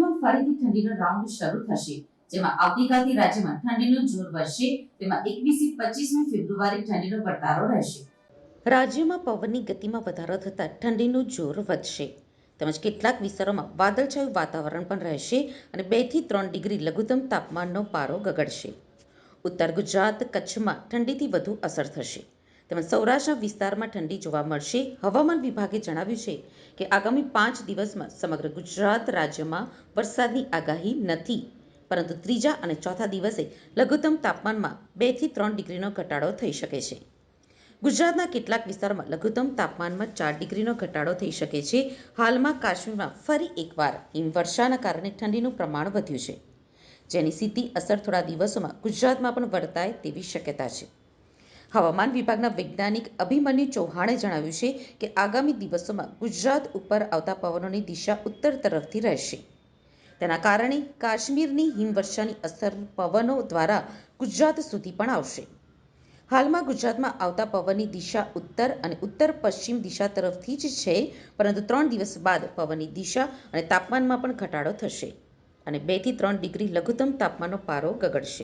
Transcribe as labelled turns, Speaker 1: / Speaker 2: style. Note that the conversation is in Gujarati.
Speaker 1: ઠંડીનો રાઉન્ડ શરૂ થશે. જેમાં આવતીકાલથી રાજ્યમાં ઠંડીનું જોર વધશે. તેમાં એકવીસથી પચીસમી ફેબ્રુઆરી ઠંડીનો વર્તારો રહેશે.
Speaker 2: રાજ્યમાં પવનની ગતિમાં વધારો થતાં ઠંડીનું જોર વધશે. તેમજ કેટલાક વિસ્તારોમાં વાદળછાયું વાતાવરણ પણ રહેશે અને બેથી ત્રણ ડિગ્રી લઘુત્તમ તાપમાનનો પારો ગગડશે. ઉત્તર ગુજરાત કચ્છમાં ઠંડીથી વધુ અસર થશે. તેમજ સૌરાષ્ટ્ર વિસ્તારમાં ઠંડી જોવા મળશે. હવામાન વિભાગે જણાવ્યું છે કે આગામી પાંચ દિવસમાં સમગ્ર ગુજરાત રાજ્યમાં વરસાદની આગાહી નથી. પરંતુ ત્રીજા અને ચોથા દિવસે લઘુત્તમ તાપમાનમાં બેથી ત્રણ ડિગ્રીનો ઘટાડો થઈ શકે છે. ગુજરાતના કેટલાક વિસ્તારોમાં લઘુત્તમ તાપમાનમાં ચાર ડિગ્રીનો ઘટાડો થઈ શકે છે. હાલમાં કાશ્મીરમાં ફરી એકવાર હિમવર્ષાના કારણે ઠંડીનું પ્રમાણ વધ્યું છે. જેની સીધી અસર થોડા દિવસોમાં ગુજરાતમાં પણ વર્તાય તેવી શક્યતા છે. હવામાન વિભાગના વૈજ્ઞાનિક અભિમન્યુ ચૌહાણે જણાવ્યું છે કે આગામી દિવસોમાં ગુજરાત ઉપર આવતા પવનોની દિશા ઉત્તર તરફથી રહેશે. તેના કારણે કાશ્મીરની હિમવર્ષાની અસર પવનો દ્વારા ગુજરાત સુધી પણ આવશે. હાલમાં ગુજરાતમાં આવતા પવનની દિશા ઉત્તર અને ઉત્તર પશ્ચિમ દિશા તરફથી જ છે, પરંતુ ત્રણ દિવસ બાદ પવનની દિશા અને તાપમાનમાં પણ ઘટાડો થશે અને બેથી ત્રણ ડિગ્રી લઘુત્તમ તાપમાનનો પારો ગગડશે.